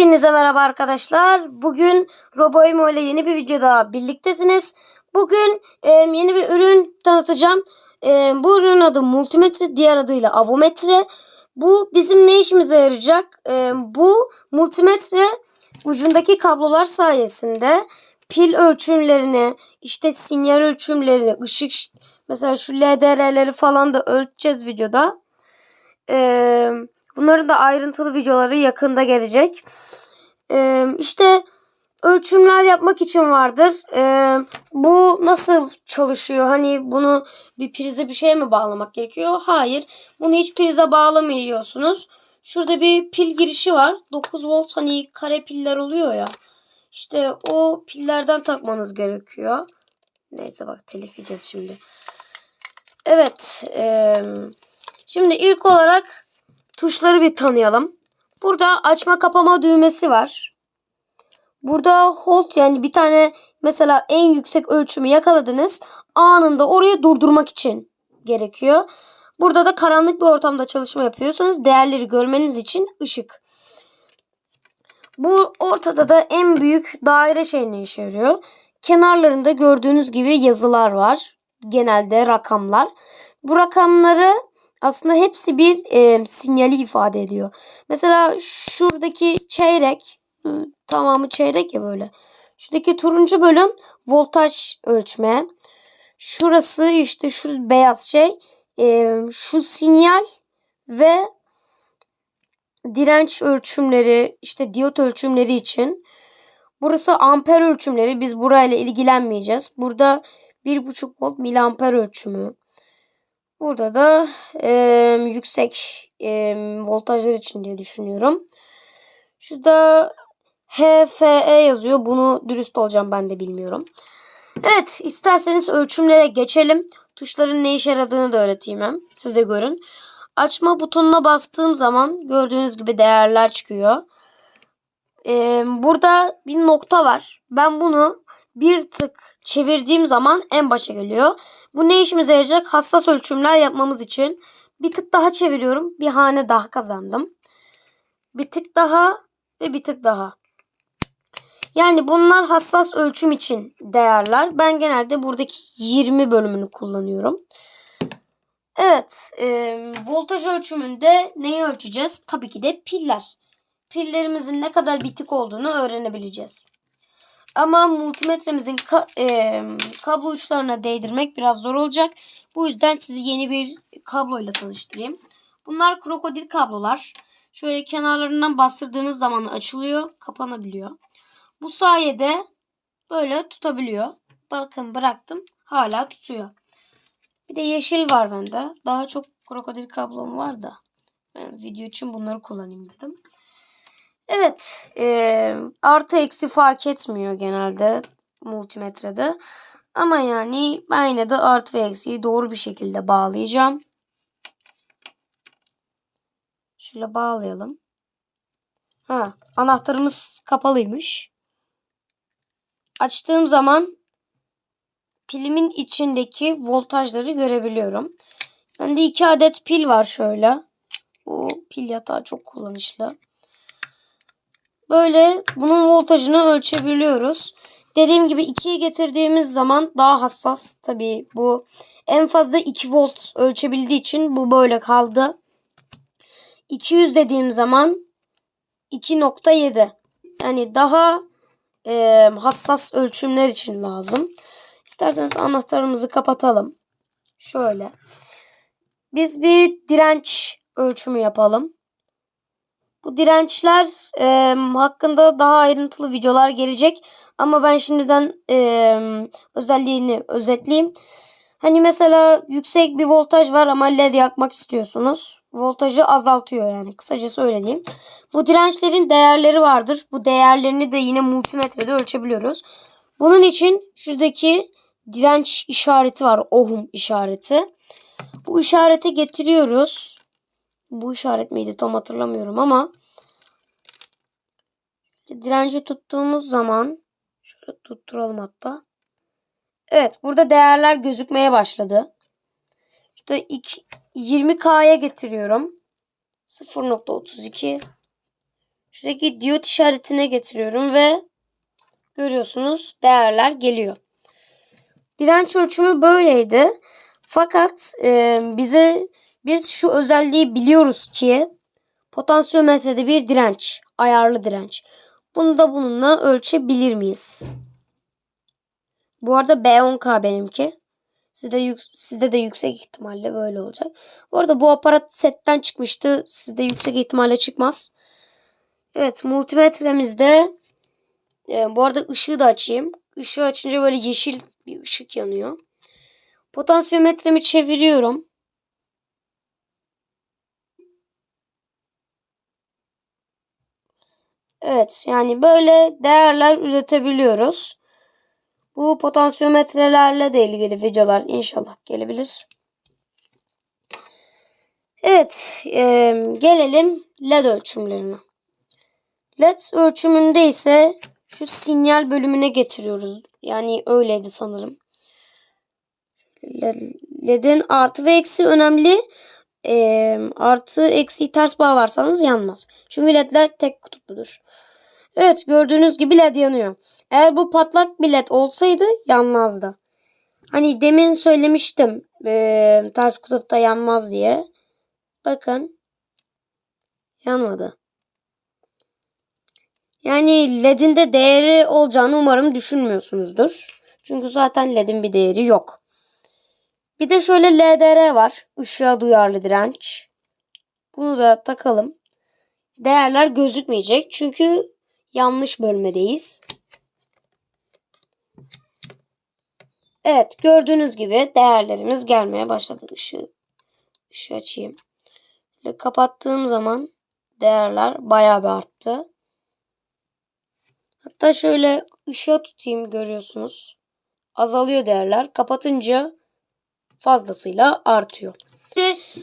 Hepinize merhaba arkadaşlar. Bugün RoboImo ile yeni bir videoda birliktesiniz. Bugün e, yeni bir ürün tanıtacağım. E, bu ürünün adı multimetre, diğer adıyla avometre. Bu bizim ne işimize yarayacak? E, bu multimetre ucundaki kablolar sayesinde pil ölçümlerini, işte sinyal ölçümlerini, ışık mesela şu LDR'leri falan da ölçeceğiz videoda. Eee Bunların da ayrıntılı videoları yakında gelecek. Ee, işte ölçümler yapmak için vardır. Ee, bu nasıl çalışıyor? Hani bunu bir prize bir şeye mi bağlamak gerekiyor? Hayır. Bunu hiç prize bağlamıyorsunuz. Şurada bir pil girişi var. 9 volt hani kare piller oluyor ya. İşte o pillerden takmanız gerekiyor. Neyse bak telif yiyeceğiz şimdi. Evet. E, şimdi ilk olarak tuşları bir tanıyalım. Burada açma kapama düğmesi var. Burada hold yani bir tane mesela en yüksek ölçümü yakaladınız. Anında orayı durdurmak için gerekiyor. Burada da karanlık bir ortamda çalışma yapıyorsanız değerleri görmeniz için ışık. Bu ortada da en büyük daire şeyine işe yarıyor. Kenarlarında gördüğünüz gibi yazılar var. Genelde rakamlar. Bu rakamları aslında hepsi bir e, sinyali ifade ediyor. Mesela şuradaki çeyrek ıı, tamamı çeyrek ya böyle. Şuradaki turuncu bölüm voltaj ölçme. Şurası işte şu beyaz şey e, şu sinyal ve direnç ölçümleri işte diyot ölçümleri için. Burası amper ölçümleri. Biz burayla ilgilenmeyeceğiz. Burada 1.5 volt miliamper ölçümü. Burada da e, yüksek e, voltajlar için diye düşünüyorum. Şurada HFE yazıyor. Bunu dürüst olacağım ben de bilmiyorum. Evet isterseniz ölçümlere geçelim. Tuşların ne işe yaradığını da öğreteyim hem. Siz de görün. Açma butonuna bastığım zaman gördüğünüz gibi değerler çıkıyor. Ee, burada bir nokta var. Ben bunu bir tık çevirdiğim zaman en başa geliyor. Bu ne işimize yarayacak? Hassas ölçümler yapmamız için. Bir tık daha çeviriyorum. Bir hane daha kazandım. Bir tık daha ve bir tık daha. Yani bunlar hassas ölçüm için değerler. Ben genelde buradaki 20 bölümünü kullanıyorum. Evet. E, voltaj ölçümünde neyi ölçeceğiz? Tabii ki de piller. Pillerimizin ne kadar bitik olduğunu öğrenebileceğiz. Ama multimetremizin ka e, kablo uçlarına değdirmek biraz zor olacak. Bu yüzden sizi yeni bir kabloyla tanıştırayım. Bunlar krokodil kablolar. Şöyle kenarlarından bastırdığınız zaman açılıyor, kapanabiliyor. Bu sayede böyle tutabiliyor. Bakın bıraktım. Hala tutuyor. Bir de yeşil var bende. Daha çok krokodil kablom var da. Ben video için bunları kullanayım dedim. Evet. E, artı eksi fark etmiyor genelde multimetrede. Ama yani ben yine de artı ve eksiyi doğru bir şekilde bağlayacağım. Şöyle bağlayalım. Ha, anahtarımız kapalıymış. Açtığım zaman pilimin içindeki voltajları görebiliyorum. Bende iki adet pil var şöyle. Bu pil yatağı çok kullanışlı. Böyle bunun voltajını ölçebiliyoruz. Dediğim gibi 2'ye getirdiğimiz zaman daha hassas. Tabii bu en fazla 2 volt ölçebildiği için bu böyle kaldı. 200 dediğim zaman 2.7. Yani daha e, hassas ölçümler için lazım. İsterseniz anahtarımızı kapatalım. Şöyle. Biz bir direnç ölçümü yapalım. Bu dirençler e, hakkında daha ayrıntılı videolar gelecek. Ama ben şimdiden e, özelliğini özetleyeyim. Hani mesela yüksek bir voltaj var ama led yakmak istiyorsunuz. Voltajı azaltıyor yani kısacası öyle. Bu dirençlerin değerleri vardır. Bu değerlerini de yine multimetrede ölçebiliyoruz. Bunun için şuradaki direnç işareti var. Ohm işareti. Bu işareti getiriyoruz. Bu işaret miydi tam hatırlamıyorum ama direnci tuttuğumuz zaman şöyle tutturalım hatta. Evet burada değerler gözükmeye başladı. İşte 20K'ya getiriyorum. 0.32 Şuradaki diyot işaretine getiriyorum ve görüyorsunuz değerler geliyor. Direnç ölçümü böyleydi. Fakat e, bize biz şu özelliği biliyoruz ki potansiyometrede bir direnç, ayarlı direnç. Bunu da bununla ölçebilir miyiz? Bu arada B10K benimki. Sizde, sizde de yüksek ihtimalle böyle olacak. Bu arada bu aparat setten çıkmıştı. Sizde yüksek ihtimalle çıkmaz. Evet multimetremizde e, bu arada ışığı da açayım. Işığı açınca böyle yeşil bir ışık yanıyor. Potansiyometremi çeviriyorum. Evet yani böyle değerler üretebiliyoruz. Bu potansiyometrelerle de ilgili videolar inşallah gelebilir. Evet e, gelelim LED ölçümlerine. LED ölçümünde ise şu sinyal bölümüne getiriyoruz. Yani öyleydi sanırım. LED'in artı ve eksi önemli. E, artı eksi ters bağlarsanız yanmaz. Çünkü LED'ler tek kutupludur. Evet gördüğünüz gibi LED yanıyor. Eğer bu patlak bir LED olsaydı yanmazdı. Hani demin söylemiştim e, ters kutupta yanmaz diye. Bakın yanmadı. Yani LED'in de değeri olacağını umarım düşünmüyorsunuzdur. Çünkü zaten LED'in bir değeri yok. Bir de şöyle LDR var. Işığa duyarlı direnç. Bunu da takalım. Değerler gözükmeyecek. Çünkü yanlış bölmedeyiz. Evet gördüğünüz gibi değerlerimiz gelmeye başladı. Işığı, ışığı açayım. Böyle kapattığım zaman değerler bayağı bir arttı. Hatta şöyle ışığa tutayım görüyorsunuz. Azalıyor değerler. Kapatınca fazlasıyla artıyor.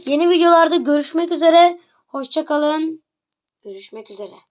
Yeni videolarda görüşmek üzere. Hoşçakalın. Görüşmek üzere.